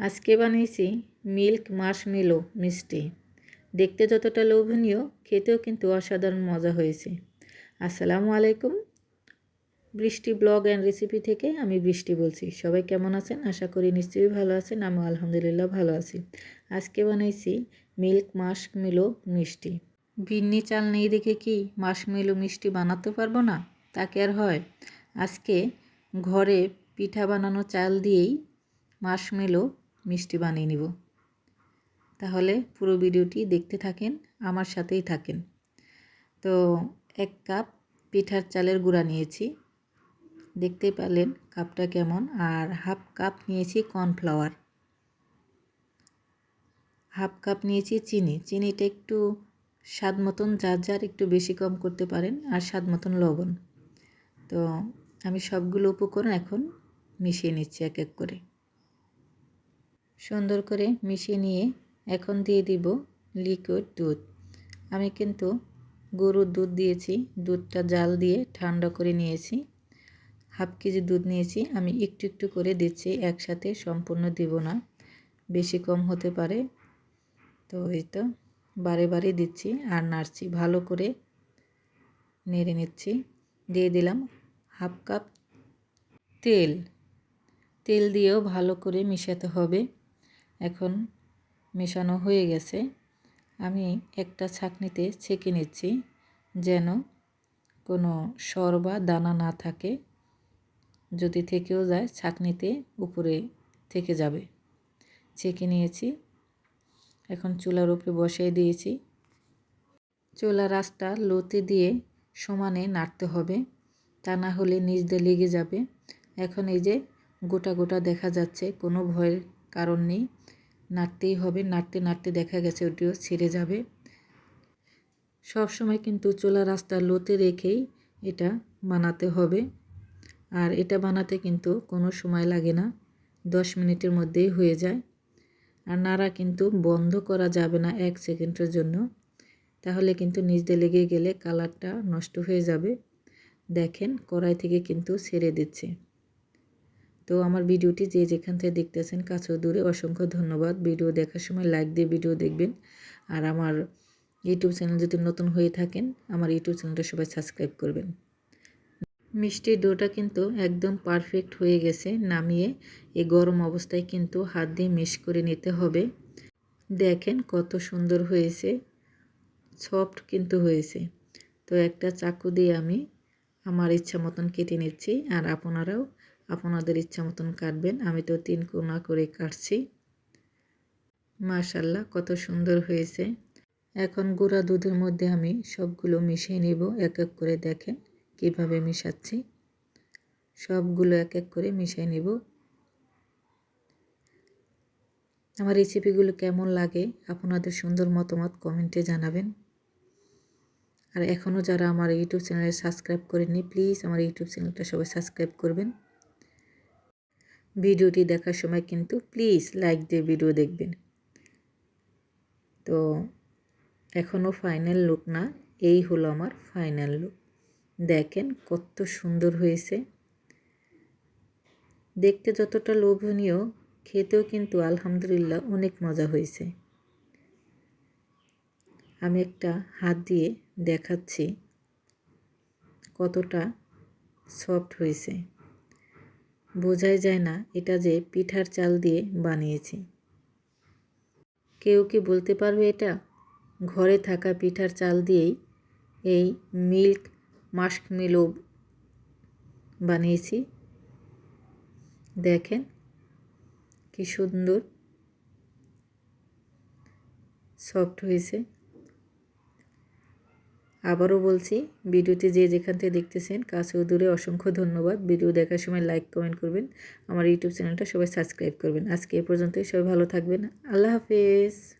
আজকে বানিয়েছি মিল্ক মাশমেলো মিষ্টি। দেখতে যতটা লোভনীয়, খেতেও কিন্তু অসাধারণ মজা হয়েছে। আসসালামু আলাইকুম। বৃষ্টি ব্লগ অ্যান্ড রেসিপি থেকে আমি বৃষ্টি বলছি। সবাই কেমন আছেন? আশা করি নিশ্চয়ই ভালো আছেন। আমি আলহামদুলিল্লাহ ভালো আছি। আজকে বানাইছি মিল্ক মাশমেলো মিষ্টি। বিন্নি চাল নেই দেখে কি মাশমেলো মিষ্টি বানাতে পারব না? তাকে আর হয়? আজকে ঘরে পিঠা বানানো চাল দিয়েই মাশমেলো মিষ্টি বানিয়ে নিব। তাহলে পুরো ভিডিওটি দেখতে থাকেন, আমার সাথেই থাকেন। তো এক কাপ পিঠার চালের গুঁড়া নিয়েছি। দেখতে পেলেন কাপটা কেমন, আর হাফ কাপ নিয়েছি কর্নফ্লাওয়ার। হাফ কাপ নিয়েছি চিনি। চিনিটা একটু স্বাদ মতন, যার যার একটু বেশি কম করতে পারেন, আর স্বাদ মতন লবণ। তো আমি সবগুলো উপকরণ এখন মিশিয়ে নিচ্ছি এক এক করে। সুন্দর করে মিশিয়ে নিয়ে এখন দিয়ে দিব লিকুইড দুধ। আমি কিন্তু গরুর দুধ দিয়েছি, দুধটা জাল দিয়ে ঠান্ডা করে নিয়েছি। হাফ কেজি দুধ নিয়েছি, আমি একটু একটু করে দিচ্ছি, একসাথে সম্পূর্ণ দিব না, বেশি কম হতে পারে। তো এই তো, বারে বারে দিচ্ছি আর নাড়ছি, ভালো করে নেড়ে নিচ্ছি। দিয়ে দিলাম হাফ কাপ তেল। তেল দিয়েও ভালো করে মিশাতে হবে। এখন মেশানো হয়ে গেছে। আমি একটা ছাঁকনিতে ছেঁকে নিচ্ছি যেন কোনো সর বা দানা না থাকে। যদি থেকেও যায়, ছাঁকনিতে উপরে থেকে যাবে। ছেঁকে নিয়েছি। এখন চুলার উপরে বসিয়ে দিয়েছি। চুলা রাস্তা লোতে দিয়ে সমানে নাড়তে হবে। তা না হলে নিচ দিয়ে লেগে যাবে। এখন এই যে গোটা গোটা দেখা যাচ্ছে, কোনো ভয়ের কারণ নেই। নাড়তেই হবে, নাড়তে নাড়তে দেখা গেছে ওটিও ছেড়ে যাবে। সব সময় কিন্তু চোলা রাস্তা লোতে রেখেই এটা বানাতে হবে। আর এটা বানাতে কিন্তু কোনো সময় লাগে না, দশ মিনিটের মধ্যেই হয়ে যায়। আর নাড়া কিন্তু বন্ধ করা যাবে না এক সেকেন্ডের জন্য। তাহলে কিন্তু নিচ দিয়ে লেগে গেলে কালারটা নষ্ট হয়ে যাবে। দেখেন কড়াই থেকে কিন্তু ছেড়ে দিচ্ছে। তো আমার ভিডিওটি যে যেখান থেকে দেখতেছেন কাছেও দূরে অসংখ্য ধন্যবাদ। ভিডিও দেখার সময় লাইক দিয়ে ভিডিও দেখবেন। আর আমার ইউটিউব চ্যানেল যদি নতুন হয়ে থাকেন, আমার ইউটিউব চ্যানেলটা সবাই সাবস্ক্রাইব করবেন। মিষ্টির ডোটা কিন্তু একদম পারফেক্ট হয়ে গেছে, নামিয়ে এই গরম অবস্থায় কিন্তু হাত দিয়ে মিশ করে নিতে হবে। দেখেন কত সুন্দর হয়েছে সফট কিন্তু হয়েছে। তো একটা চাকু দিয়ে আমি আমার ইচ্ছা মতন কেটে নিচ্ছি, আর আপনারাও আপনাদের ইচ্ছা মতন কাটবেন। আমি তো তিন কোনা করে কাটছি। মাশাল্লাহ কত সুন্দর হয়েছে। এখন গুঁড়া দুধের মধ্যে আমি সবগুলো মিশিয়ে নেব, এক এক করে দেখেন কীভাবে মিশাচ্ছি। সবগুলো এক এক করে মিশিয়ে নেব। আমার রেসিপিগুলো কেমন লাগে আপনাদের সুন্দর মতামত কমেন্টে জানাবেন। আর এখনও যারা আমার ইউটিউব চ্যানেলে সাবস্ক্রাইব করেননি, প্লিজ আমার ইউটিউব চ্যানেলটা সবাই সাবস্ক্রাইব করবেন। ভিডিওটি দেখার সময় কিন্তু প্লিজ লাইক দিয়ে ভিডিও দেখবেন। তো এখনও ফাইনাল লুক না, এই হলো আমার ফাইনাল লুক। দেখেন কত সুন্দর হয়েছে। দেখতে যতটা লোভনীয়, খেতেও কিন্তু আলহামদুলিল্লাহ অনেক মজা হয়েছে। আমি একটা হাত দিয়ে দেখাচ্ছি কতটা সফট হয়েছে। বোঝাই যায় না এটা যে পিঠার চাল দিয়ে বানিয়েছি। কেউ কি বলতে পারবে এটা? ঘরে থাকা পিঠার চাল দিয়েই এই মিল্ক মাস্ক মিলো বানিয়েছি। দেখেন কি সুন্দর। সফট হয়েছে। আবারও বলছি, ভিডিওটি যে যেখান থেকে দেখতেছেন, কাছে ও দূরে অসংখ্য ধন্যবাদ। ভিডিও দেখার সময় লাইক, কমেন্ট করবেন। আমার ইউটিউব চ্যানেলটা সবাই সাবস্ক্রাইব করবেন। আজকে এ পর্যন্তই। সবাই ভালো থাকবেন। আল্লাহ হাফেজ।